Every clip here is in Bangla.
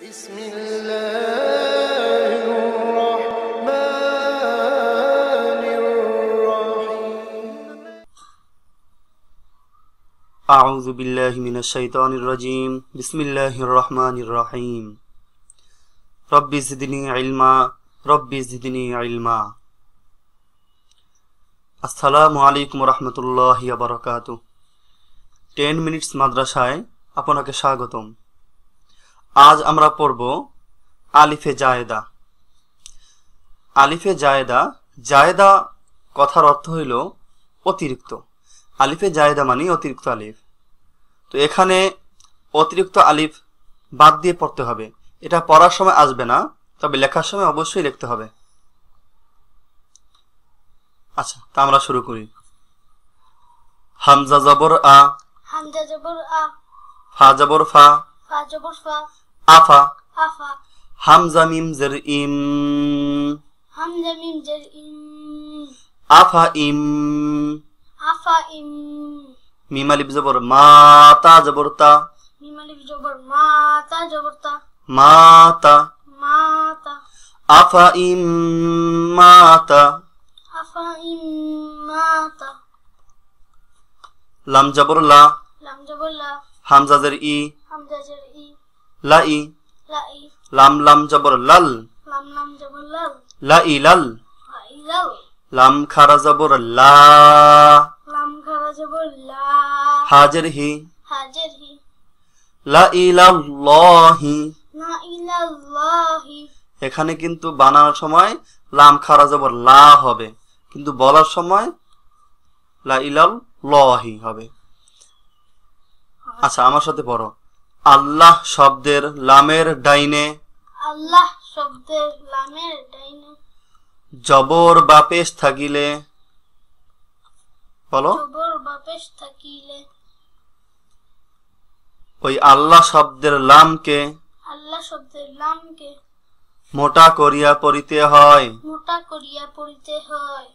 بسم الله الرحمن الرحيم أعوذ بالله من الشيطان الرجيم بسم الله الرحمن الرحيم رب زدني علما رب زدني علما আসসালামু আলাইকুম রহমতুল্লাহ বারকাত টেন মিনিটস মাদ্রাসায় আপনাকে স্বাগতম আজ আমরা পড়ব আলিফে জায়েদা। আলিফে জায়েদা জায়েদা কথার অর্থ হইল অতিরিক্ত। আলিফে জায়েদা মানে অতিরিক্ত আলিফ। তো এখানে অতিরিক্ত আলিফ বাদ দিয়ে পড়তে হবে। এটা পড়ার সময় আসবে না তবে লেখার সময় অবশ্যই লিখতে হবে। আচ্ছা তা আমরা শুরু করি। হামজা জবর আ। হামজা জবর আ। ফা জবর ফা। ফা জবর ফা। আফা আফা হামজা মিম জের ইম হামজা মিম জের ইম আফা ইম আফা ইম মিম আলিফ জবর মা তা জবর তা মিম আলিফ জবর মা তা জবর তা মা তা মা তা আফা ইম মা তা আফা ইম মা তা লাম জবর লা লাম জবর লা হামজা জের ই হামজা জের ই লা ই লাম লাম জবর লাল। লাম লাম জবর লাল। লা ই লাল লাল। লাম খারা জবর লা। লাম খারা জবর লা। হাজের হি। হাজের হি। লা ইলাল্লাহি না ইলাল্লাহি এখানে কিন্তু বানানোর সময় লাম খারা জবর লা হবে। কিন্তু বলার সময় লা ইলাল লহি হবে। আচ্ছা আমার সাথে পড়ো। আল্লাহ শব্দের লামের ডাইনে আল্লাহ শব্দের লামের ডাইনে জবর বা পেশ থাকিলে বলো। জবর বা পেশ থাকিলে। ওই আল্লাহ শব্দের লামকে আল্লাহ শব্দের লামকে মোটা করিয়া পড়িতে হয়। মোটা করিয়া পড়িতে হয়।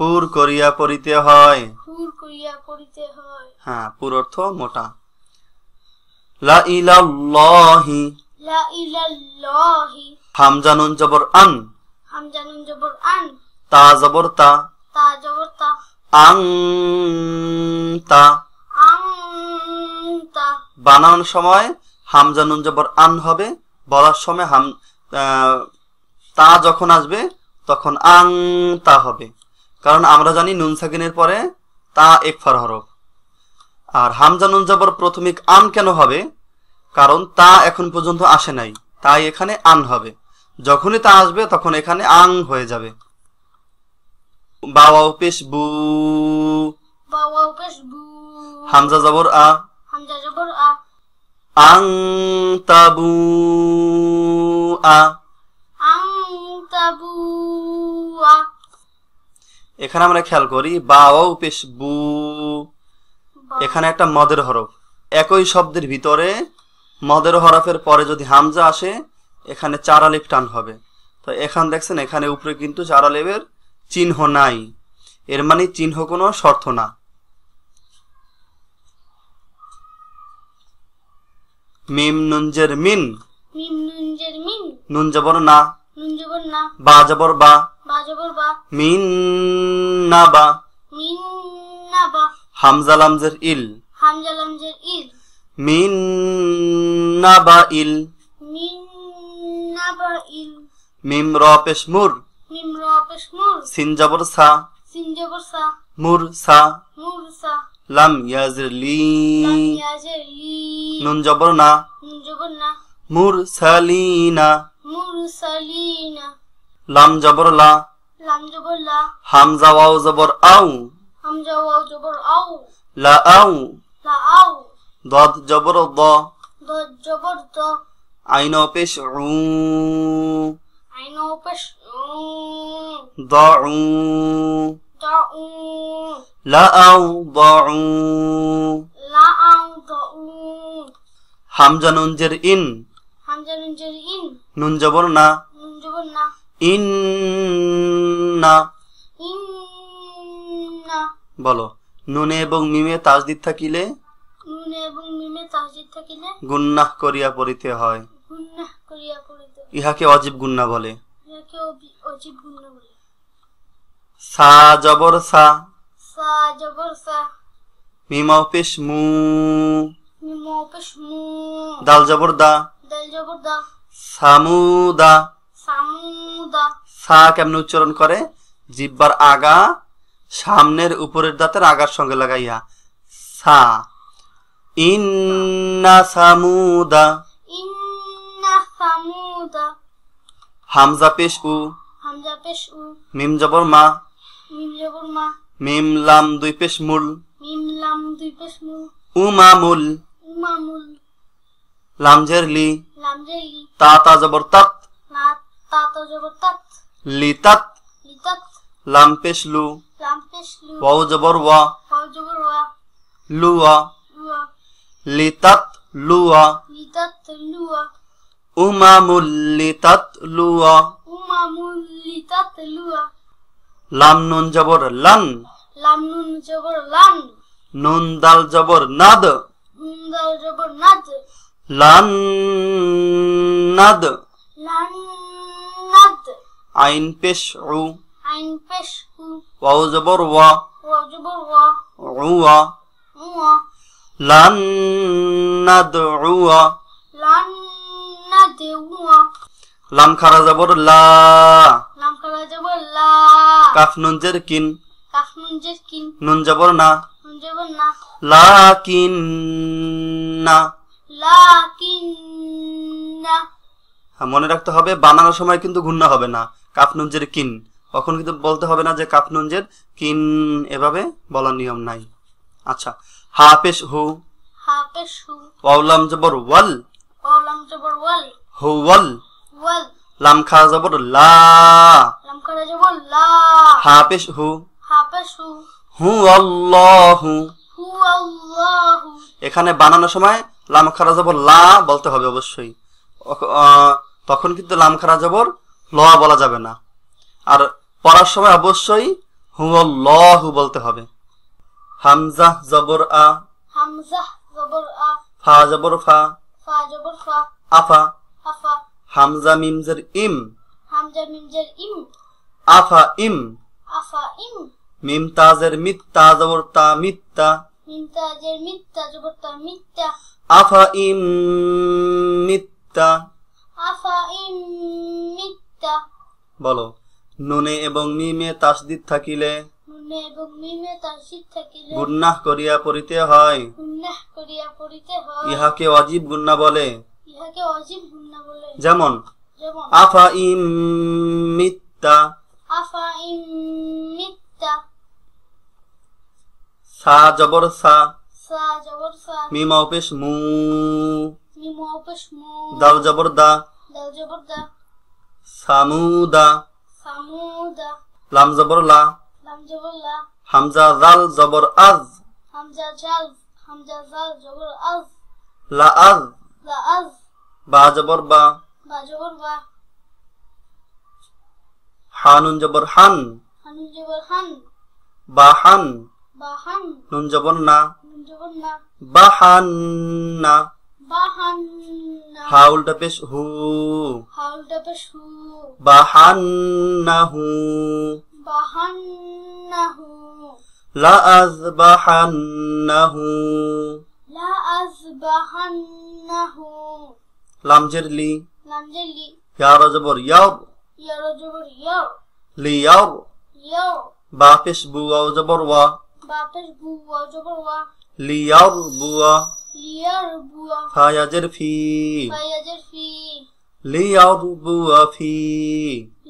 পুর করিয়া পড়িতে হয়। হুর করিয়া পড়িতে হয়। হ্যাঁ পুর অর্থ মোটা। লা ইলাল্লাহি। লা ইলাল্লাহি। হামজা নুন জবর আন। হামজা নুন জবর আন। তা জবর তা। তা জবর তা। আং তা। আং তা। বানানোর সময় হামজা নুন জবর আন হবে। বলার সময় হাম তা যখন আসবে তখন আং তা হবে। কারণ আমরা জানি নুন সাকিনের পরে তা একফার হরফ। আর হামজা নুন জবর প্রথমিক আন কেন হবে? কারণ তা এখন পর্যন্ত আসে নাই। তাই এখানে আন হবে। যখনই তা আসবে তখন এখানে আং হয়ে যাবে। বাওয়াও পেশ বু। বাওয়াও পেশ বু। হামজা জবর আ। হামজা জবর আ। আং তাবু আ। আং তাবু আ। এখানে আমরা খেয়াল করি বা ও পেশ বু। এখানে একটা মদের হরফ। একই শব্দের ভিতরে মদের হরফের পরে যদি হামজা আসে এখানে চার আলিফ টান হবে। তো এখান দেখছেন এখানে উপরে কিন্তু চার আলিফের চিহ্ন নাই। এর মানে চিহ্ন কোনো শর্ত না। মিম নুনজের মিন। মিম নুন মিন। জবর না। নুন জবর না। বা জবর বা। বা জবর বা না বা। মিন না বা। হামজা লামজের ইল। হামজা লাম জের ইল। মিন না বা ইল। মিন না বা ইল। মিম র পেশ মুর। মিম র পেশ মুর। সিন জবর সা। সিন জবর সা। মুর সা। মুর সা। লাম ইয়াজির লি। লাম ইয়া জের লি। নুন জবর না। নুন জবর না। মুর সালিনা মুরসালিনা লাম জবর লা। লাম জবর লা। হামজা ওয়াও জবর আউ হামজা ওয়াও জবর আউ লা দদ জবর দ জবর দ আইন পেশ উ আইন পেশ উ দ উ হামজা নুন জের ইন হামজা ইন নুন জবর না নুন জবর না ইন না বলো নুনে এবং মিমে তাজদিদ থাকিলে? নুন নুনে এবং মিমে তাহজিদ থাকিলে? গুন্নাহ করিয়া পড়িতে হয়। গুন্নাহ করিয়া পড়িতে ইহাকে অজীব গুন্না বলে। ইহাকে অজীব গুন্না বলে। সা জবর সা। সা জবর সা। মিমাও পেশ মু। মিমো পেশ মু। দাল জবর দা। দাল জবর দা। সামুদা সামুদা সা কেমন উচ্চারণ করে? জিব্বার আগা সামনের উপরের দাঁতের আগার সঙ্গে লাগাইয়া। সা। ইন্না সামুদা। ইন্না সামুদা। হামজা পেশ উ। হামজা পেশ উ। মিম জবর মা। মিম জবর মা। মিম লাম দুই পেশ মূল। মিম লাম দুই পেশ মু উমামুল উমামুল লামজের লি। লাম জেলি তা তা জবর তাত। না তা জবর তাত। লাম পেশ লু লাম পেশ লু। ওয়াও জবর ওয়া লুয়া লিতাত লুয়া উমামুল লিতাত লুয়া উমামুল লিতাত লুয়া লাম নুন জবর লান লাম নুন জবর লান নুন দাল জবর নাদ নুন দাল জবর নাদ লান নাদ লান নাদ আইন পেশ উ আইন পেশ হু জবর ওয়া উয়া উয়া লান নাদ উয়া লান নাদ উয়া লাম খারা জবর লা লাম কালা জবর লা কাফ নুন জের কিন কাফ নুন জের কিন নুন জবর না নুন জবর না লাকিন না লাকিন না মনে রাখতে হবে বানানোর সময় কিন্তু ঘূর্ণা হবে না। কাফ কিন। কখন কিন্তু বলতে হবে না যে কাফ নুনজের কিন এভাবে বলার নিয়ম নাই। আচ্ছা হা পেশ হু। হা পেশ হু। ওয়াউলাম জবর ওয়াল। ওয়াও লাম জবর ওয়াল। হু ওয়াল। ওয়াল। লাম খা জবর লা। লাম কালা জবর লা। হা পেশ হু। হা পেশ হু। হু আল্লাহু। হু আল্লাহু। এখানে বানানোর সময় লাম খারা জবর লা বলতে হবে অবশ্যই। তখন কিন্তু লাম খারা জবর ল বলা যাবে না। আর পড়ার সময় অবশ্যই হু আল্লাহু বলতে হবে। হামজা জবর আ। হামজা জবর আ। ফা জবর ফা। ফা জবর ফা। আফা। আফা। হামজা মিমজের ইম। হামজা মিম জের ইম। আফা ইম। আফা ইম। মিম তাজের মিত তা জবর তা মিত্তা। মিম তাজের মিত্তা জবর তা মিত্তা। আফা ইম মিত্তা। আফা ইম মিত্তা। বলো। নুনে এবং মিমে তাসদিদ থাকিলে নুনে এবং মিমে তাসিদ থাকিলে গুন্নাহ করিয়া পড়িতে হয়। গুন্নাহ করিয়া পড়িতে হয়। ইহাকে অজীব গুন্না বলে। ইহাকে অজীব গুন্না বলে। যেমন যেমন আফা ইম মিত্তা আফা ইম মিত্তা সা জবর সা সা জবর সা মিম অপেশ মু মিম অপেশ মু দাল জবর দা দাল জবর দা সামুদা সামুদা লাম জবর লা লাম জবর লা হামজা জাল জবর আজ হামজা জাল হামজা জাল জবর আজ লা আজ লা আজ বা জবর বা বা জবর বা হানুন জবর হান হানুন জবর হান বা হান বা হান নুন জবর না নুন জবর না বা হান না বা হান না হা উল্টা পেশ হু হাউলটা পেশ হু বা হান না হু বা হান না হু লা আজ বা হান না হু লা আজ বা হান না হু লামজের লি লামজেলি ইয়ার জবর ইয়ার ইয়ার জবর ইয়ার লি ইয়ার ইয়ার বা পেশ বুয়া জবর ওয়া বা পেশ বু ওয়া জবর ওয়া লি ইয়ার বুয়া লিয়ার বুয়া ফায়াজের ফি ফায়াজের ফি লি ইয়ার বুয়া ফি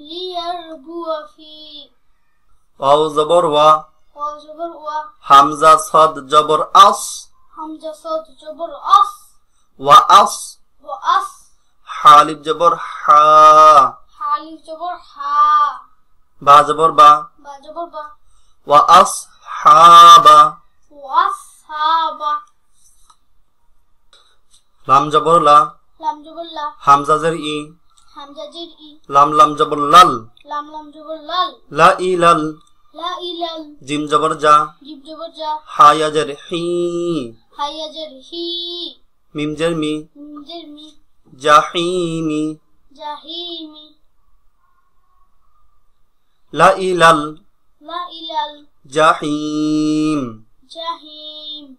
লিয়ার বুয়া ফি ওয়াও জবর ওয়া লাম লা। লাম ই। ই। লাম লাম লাল। লাম লাম লা লা জিম জবর জা। জিম জবর জা। হি। হি। মিম জের মি। মিম জের মি। জাহিমি। জাহিমি। লা ইলাল লা ইলাল জাহিম। জাহিম।